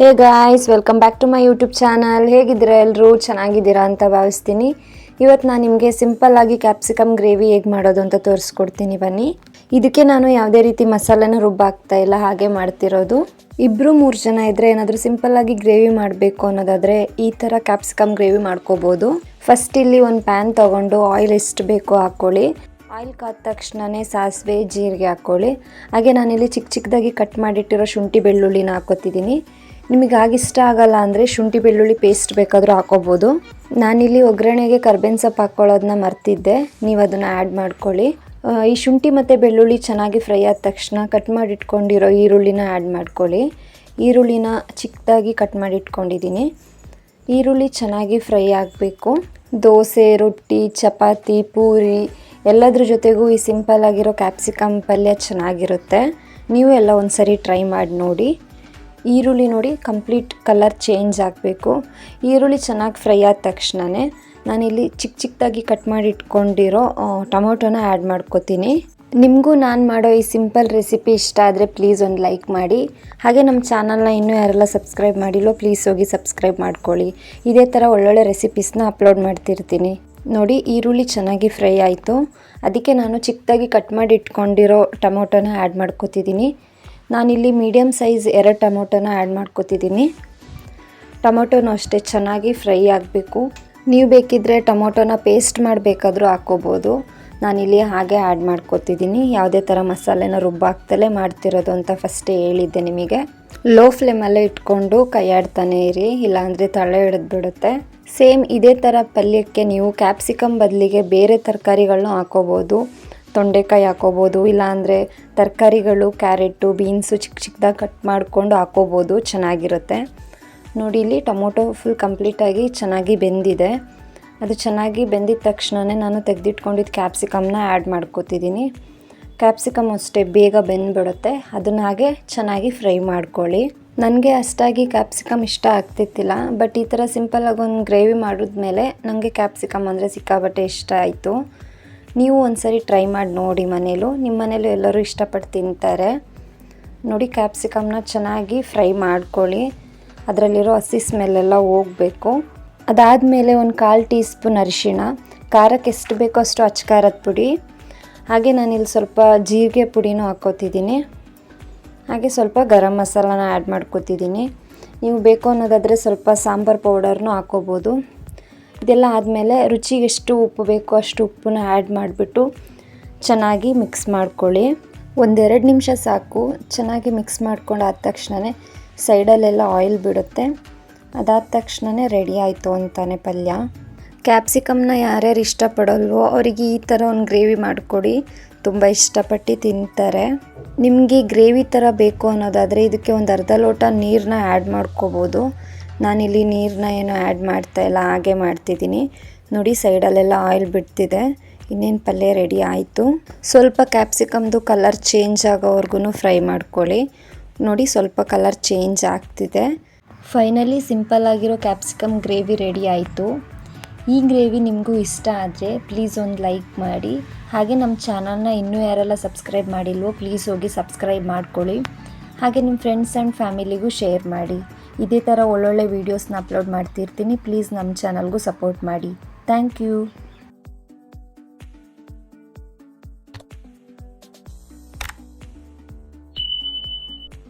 Hey guys welcome back to my YouTube channel ಹೇಗಿದ್ದೀರಾ ಎಲ್ಲರೂ ಚೆನ್ನಾಗಿದ್ದೀರಾ ಅಂತ ಭಾವಿಸ್ತೀನಿ. ಇವತ್ತು ನಾನು ನಿಮಗೆ ಸಿಂಪಲ್ ಆಗಿ ಕ್ಯಾಪ್ಸಿಕಮ್ ಗ್ರೇವಿ ಹೇಗೆ ಮಾಡೋದು ಅಂತ ತೋರಿಸ್ಕೊಡ್ತೀನಿ ಬನ್ನಿ. ಇದಕ್ಕೆ ನಾನು ಯಾವುದೇ ರೀತಿ ಮಸಾಲೆನ ರುಬ್ಬಾಗ್ತಾ ಇಲ್ಲ, ಹಾಗೆ ಮಾಡ್ತಿರೋದು. ಇಬ್ಬರು ಮೂರು ಜನ ಇದ್ದರೆ ಏನಾದರೂ ಸಿಂಪಲ್ ಆಗಿ ಗ್ರೇವಿ ಮಾಡಬೇಕು ಅನ್ನೋದಾದರೆ ಈ ಥರ ಕ್ಯಾಪ್ಸಿಕಮ್ ಗ್ರೇವಿ ಮಾಡ್ಕೋಬೋದು. ಫಸ್ಟ್ ಇಲ್ಲಿ ಒಂದು ಪ್ಯಾನ್ ತೊಗೊಂಡು ಆಯಿಲ್ ಎಷ್ಟು ಬೇಕೋ ಹಾಕ್ಕೊಳ್ಳಿ ಆಯಿಲ್ ಕಾದ ತಕ್ಷಣವೇ ಸಾಸಿವೆ, ಜೀರಿಗೆ ಹಾಕ್ಕೊಳ್ಳಿ ಹಾಗೆ ನಾನಿಲ್ಲಿ ಚಿಕ್ಕ ಚಿಕ್ಕದಾಗಿ ಕಟ್ ಮಾಡಿಟ್ಟಿರೋ ಶುಂಠಿ ಬೆಳ್ಳುಳ್ಳಿನ ಹಾಕೋತಿದ್ದೀನಿ ನಿಮಗೆ ಆಗಿಷ್ಟ ಆಗಲ್ಲ ಅಂದರೆ ಶುಂಠಿ, ಬೆಳ್ಳುಳ್ಳಿ ಪೇಸ್ಟ್ ಬೇಕಾದರೂ ಹಾಕೋಬೋದು. ನಾನಿಲ್ಲಿ ಒಗ್ಗರಣೆಗೆ ಕರ್ಬೇವಿನ ಸೊಪ್ಪು ಹಾಕ್ಕೊಳ್ಳೋದನ್ನ ಮರ್ತಿದ್ದೆ. ನೀವು ಅದನ್ನು ಆ್ಯಡ್ ಮಾಡ್ಕೊಳ್ಳಿ ಈ ಶುಂಠಿ ಮತ್ತು ಬೆಳ್ಳುಳ್ಳಿ ಚೆನ್ನಾಗಿ ಫ್ರೈ ಆದ ತಕ್ಷಣ ಕಟ್ ಮಾಡಿಟ್ಕೊಂಡಿರೋ ಈರುಳ್ಳಿನ ಆ್ಯಡ್ ಮಾಡ್ಕೊಳ್ಳಿ. ಈರುಳ್ಳಿನ ಚಿಕ್ಕದಾಗಿ ಕಟ್ ಮಾಡಿಟ್ಕೊಂಡಿದ್ದೀನಿ. ಈರುಳ್ಳಿ ಚೆನ್ನಾಗಿ ಫ್ರೈ ಆಗಬೇಕು. ದೋಸೆ, ರೊಟ್ಟಿ, ಚಪಾತಿ, ಪೂರಿ, ಎಲ್ಲದ್ರ ಜೊತೆಗೂ ಈ ಸಿಂಪಲ್ ಆಗಿರೋ ಕ್ಯಾಪ್ಸಿಕಮ್ ಪಲ್ಯ ಚೆನ್ನಾಗಿರುತ್ತೆ. ನೀವು ಎಲ್ಲ ಒಂದ್ಸರಿ ಟ್ರೈ ಮಾಡಿ ನೋಡಿ. ಈರುಳ್ಳಿ ನೋಡಿ ಕಂಪ್ಲೀಟ್ ಕಲರ್ ಚೇಂಜ್ ಆಗಬೇಕು. ಈರುಳ್ಳಿ ಚೆನ್ನಾಗಿ ಫ್ರೈ ಆದ ತಕ್ಷಣವೇ ನಾನಿಲ್ಲಿ ಚಿಕ್ಕ ಚಿಕ್ಕದಾಗಿ ಕಟ್ ಮಾಡಿ ಇಟ್ಕೊಂಡಿರೋ ಟೊಮೊಟೊನ ಆ್ಯಡ್ ಮಾಡ್ಕೋತೀನಿ. ನಿಮಗೂ ನಾನು ಮಾಡೋ ಈ ಸಿಂಪಲ್ ರೆಸಿಪಿ ಇಷ್ಟ ಆದರೆ ಪ್ಲೀಸ್ ಒಂದು ಲೈಕ್ ಮಾಡಿ. ಹಾಗೆ ನಮ್ಮ ಚಾನಲ್ನ ಇನ್ನೂ ಯಾರೆಲ್ಲ ಸಬ್ಸ್ಕ್ರೈಬ್ ಮಾಡಿಲ್ಲೋ ಪ್ಲೀಸ್ ಹೋಗಿ ಸಬ್ಸ್ಕ್ರೈಬ್ ಮಾಡ್ಕೊಳ್ಳಿ. ಇದೇ ಥರ ಒಳ್ಳೊಳ್ಳೆ ರೆಸಿಪೀಸ್ನ ಅಪ್ಲೋಡ್ ಮಾಡ್ತಿರ್ತೀನಿ. ನೋಡಿ, ಈರುಳ್ಳಿ ಚೆನ್ನಾಗಿ ಫ್ರೈ ಆಯಿತು. ಅದಕ್ಕೆ ನಾನು ಚಿಕ್ಕದಾಗಿ ಕಟ್ ಮಾಡಿ ಇಟ್ಕೊಂಡಿರೋ ಟೊಮೊಟೊನ ಆ್ಯಡ್ ಮಾಡ್ಕೋತಿದ್ದೀನಿ. ನಾನಿಲ್ಲಿ ಮೀಡಿಯಮ್ ಸೈಜ್ ಎರಡು ಟೊಮೊಟೊನ ಆ್ಯಡ್ ಮಾಡ್ಕೋತಿದ್ದೀನಿ. ಟೊಮೊಟೊನೂ ಅಷ್ಟೇ ಚೆನ್ನಾಗಿ ಫ್ರೈ ಆಗಬೇಕು. ನೀವು ಬೇಕಿದ್ದರೆ ಟೊಮೊಟೊನ ಪೇಸ್ಟ್ ಮಾಡಬೇಕಾದ್ರೂ ಹಾಕ್ಕೋಬೋದು. ನಾನಿಲ್ಲಿ ಹಾಗೆ ಆ್ಯಡ್ ಮಾಡ್ಕೋತಿದ್ದೀನಿ. ಯಾವುದೇ ಥರ ಮಸಾಲೆನ ರುಬ್ಬಾಕ್ತಲೇ ಮಾಡ್ತಿರೋದು ಅಂತ ಫಸ್ಟೇ ಹೇಳಿದ್ದೆ ನಿಮಗೆ. ಲೋ ಫ್ಲೇಮಲ್ಲೇ ಇಟ್ಕೊಂಡು ಕೈಯಾಡ್ತಾನೆ ಇರಿ, ಇಲ್ಲಾಂದರೆ ತಳೆ ಹಿಡಿದ್ಬಿಡುತ್ತೆ ಸೇಮ್ ಇದೇ ಥರ ಪಲ್ಯಕ್ಕೆ ನೀವು ಕ್ಯಾಪ್ಸಿಕಮ್ ಬದಲಿಗೆ ಬೇರೆ ತರಕಾರಿಗಳನ್ನೂ ಹಾಕೋಬೋದು ತೊಂಡೆಕಾಯಿ ಹಾಕೋಬೋದು, ಇಲ್ಲಾಂದರೆ ತರಕಾರಿಗಳು, ಕ್ಯಾರೆಟು, ಬೀನ್ಸು ಚಿಕ್ಕ ಚಿಕ್ಕದಾಗಿ ಕಟ್ ಮಾಡಿಕೊಂಡು ಹಾಕೋಬೋದು, ಚೆನ್ನಾಗಿರುತ್ತೆ. ನೋಡಿ, ಇಲ್ಲಿ ಟೊಮೊಟೊ ಫುಲ್ ಕಂಪ್ಲೀಟಾಗಿ ಚೆನ್ನಾಗಿ ಬೆಂದಿದೆ. ಅದು ಚೆನ್ನಾಗಿ ಬೆಂದಿದ ತಕ್ಷಣವೇ ನಾನು ತೆಗೆದಿಟ್ಕೊಂಡಿದ್ದು ಕ್ಯಾಪ್ಸಿಕಮ್ನ ಆ್ಯಡ್ ಮಾಡ್ಕೋತಿದ್ದೀನಿ ಕ್ಯಾಪ್ಸಿಕಮ್ ಅಷ್ಟೇ, ಬೇಗ ಬೆಂದ್ಬಿಡುತ್ತೆ. ಅದನ್ನ ಹಾಗೆ ಚೆನ್ನಾಗಿ ಫ್ರೈ ಮಾಡ್ಕೊಳ್ಳಿ. ನನಗೆ ಅಷ್ಟಾಗಿ ಕ್ಯಾಪ್ಸಿಕಮ್ ಇಷ್ಟ ಆಗ್ತಿತ್ತಿಲ್ಲ ಬಟ್ ಈ ಥರ ಸಿಂಪಲಾಗಿ ಒಂದು ಗ್ರೇವಿ ಮಾಡಿದ್ಮೇಲೆ ನನಗೆ ಕ್ಯಾಪ್ಸಿಕಮ್ ಅಂದರೆ ಸಿಕ್ಕಾಬಟ್ಟೆ ಇಷ್ಟ ಆಯಿತು. ನೀವು ಒಂದ್ಸರಿ ಟ್ರೈ ಮಾಡಿ ನೋಡಿ ಮನೇಲೂ. ನಿಮ್ಮ ಮನೇಲೂ ಎಲ್ಲರೂ ಇಷ್ಟಪಟ್ಟು ತಿಂತಾರೆ. ನೋಡಿ ಕ್ಯಾಪ್ಸಿಕಮ್ನ ಚೆನ್ನಾಗಿ ಫ್ರೈ ಮಾಡ್ಕೊಳ್ಳಿ. ಅದರಲ್ಲಿರೋ ಹಸಿ ಸ್ಮೆಲ್ಲೆಲ್ಲ ಹೋಗಬೇಕು. ಅದಾದಮೇಲೆ ಒಂದು ಕಾಲು ಟೀ ಸ್ಪೂನ್ ಅರಿಶಿಣ. ಖಾರಕ್ಕೆ ಎಷ್ಟು ಬೇಕೋ ಅಷ್ಟು ಅಚ್ಕಾರದ ಪುಡಿ. ಹಾಗೆ ನಾನಿಲ್ಲಿ ಸ್ವಲ್ಪ ಜೀರಿಗೆ ಪುಡಿನೂ ಹಾಕ್ಕೋತಿದ್ದೀನಿ. ಹಾಗೆ ಸ್ವಲ್ಪ ಗರಂ ಮಸಾಲಾನ ಆ್ಯಡ್ ಮಾಡ್ಕೋತಿದ್ದೀನಿ. ನೀವು ಬೇಕು ಅನ್ನೋದಾದರೆ ಸ್ವಲ್ಪ ಸಾಂಬಾರು ಪೌಡರ್ನೂ ಹಾಕ್ಕೋಬೋದು. ಇದೆಲ್ಲ ಆದಮೇಲೆ ರುಚಿಗೆ ಎಷ್ಟು ಉಪ್ಪು ಬೇಕೋ ಅಷ್ಟು ಉಪ್ಪನ್ನ ಆ್ಯಡ್ ಮಾಡಿಬಿಟ್ಟು ಚೆನ್ನಾಗಿ ಮಿಕ್ಸ್ ಮಾಡ್ಕೊಳ್ಳಿ. ಒಂದೆರಡು ನಿಮಿಷ ಸಾಕು. ಚೆನ್ನಾಗಿ ಮಿಕ್ಸ್ ಮಾಡ್ಕೊಂಡು ಆದ ತಕ್ಷಣವೇ ಸೈಡಲ್ಲೆಲ್ಲ ಆಯಿಲ್ ಬಿಡುತ್ತೆ. ಅದಾದ ತಕ್ಷಣವೇ ರೆಡಿ ಆಯಿತು ಅಂತಾನೆ ಪಲ್ಯ. ಕ್ಯಾಪ್ಸಿಕಮ್ನ ಯಾರ್ಯಾರು ಇಷ್ಟಪಡೋಲ್ವೋ ಅವರಿಗೆ ಈ ಥರ ಒಂದು ಗ್ರೇವಿ ಮಾಡಿಕೊಡಿ. ತುಂಬ ಇಷ್ಟಪಟ್ಟು ತಿಂತಾರೆ. ನಿಮಗೆ ಗ್ರೇವಿ ಥರ ಬೇಕು ಅನ್ನೋದಾದರೆ ಇದಕ್ಕೆ ಒಂದು ಅರ್ಧ ಲೋಟ ನೀರನ್ನ ಆ್ಯಡ್ ಮಾಡ್ಕೋಬೋದು. ನಾನಿಲ್ಲಿ ನೀರನ್ನ ಏನು ಆ್ಯಡ್ ಮಾಡ್ತಾ ಇಲ್ಲ, ಹಾಗೆ ಮಾಡ್ತಿದ್ದೀನಿ. ನೋಡಿ, ಸೈಡಲ್ಲೆಲ್ಲ ಆಯಿಲ್ ಬಿಡ್ತಿದೆ. ಇನ್ನೇನು ಪಲ್ಯ ರೆಡಿ ಆಯಿತು. ಸ್ವಲ್ಪ ಕ್ಯಾಪ್ಸಿಕಮ್ದು ಕಲರ್ ಚೇಂಜ್ ಆಗೋವರೆಗೂ ಫ್ರೈ ಮಾಡ್ಕೊಳ್ಳಿ. ನೋಡಿ, ಸ್ವಲ್ಪ ಕಲರ್ ಚೇಂಜ್ ಆಗ್ತಿದೆ. ಫೈನಲಿ ಸಿಂಪಲ್ ಆಗಿರೋ ಕ್ಯಾಪ್ಸಿಕಮ್ ಗ್ರೇವಿ ರೆಡಿ ಆಯಿತು. ಈ ಗ್ರೇವಿ ನಿಮಗೂ ಇಷ್ಟ ಆದರೆ ಪ್ಲೀಸ್ ಒಂದು ಲೈಕ್ ಮಾಡಿ. ಹಾಗೆ ನಮ್ಮ ಚಾನಲ್ನ ಇನ್ನೂ ಯಾರೆಲ್ಲ ಸಬ್ಸ್ಕ್ರೈಬ್ ಮಾಡಿಲ್ವೋ ಪ್ಲೀಸ್ ಹೋಗಿ ಸಬ್ಸ್ಕ್ರೈಬ್ ಮಾಡ್ಕೊಳ್ಳಿ. ಹಾಗೆ ನಿಮ್ಮ ಫ್ರೆಂಡ್ಸ್ ಆ್ಯಂಡ್ ಫ್ಯಾಮಿಲಿಗೂ ಶೇರ್ ಮಾಡಿ. ಇದೇ ಥರ ಒಳ್ಳೊಳ್ಳೆ ವೀಡಿಯೋಸ್ನ ಅಪ್ಲೋಡ್ ಮಾಡ್ತಿರ್ತೀನಿ. ಪ್ಲೀಸ್ ನಮ್ಮ ಚಾನಲ್ಗೂ ಸಪೋರ್ಟ್ ಮಾಡಿ. Thank you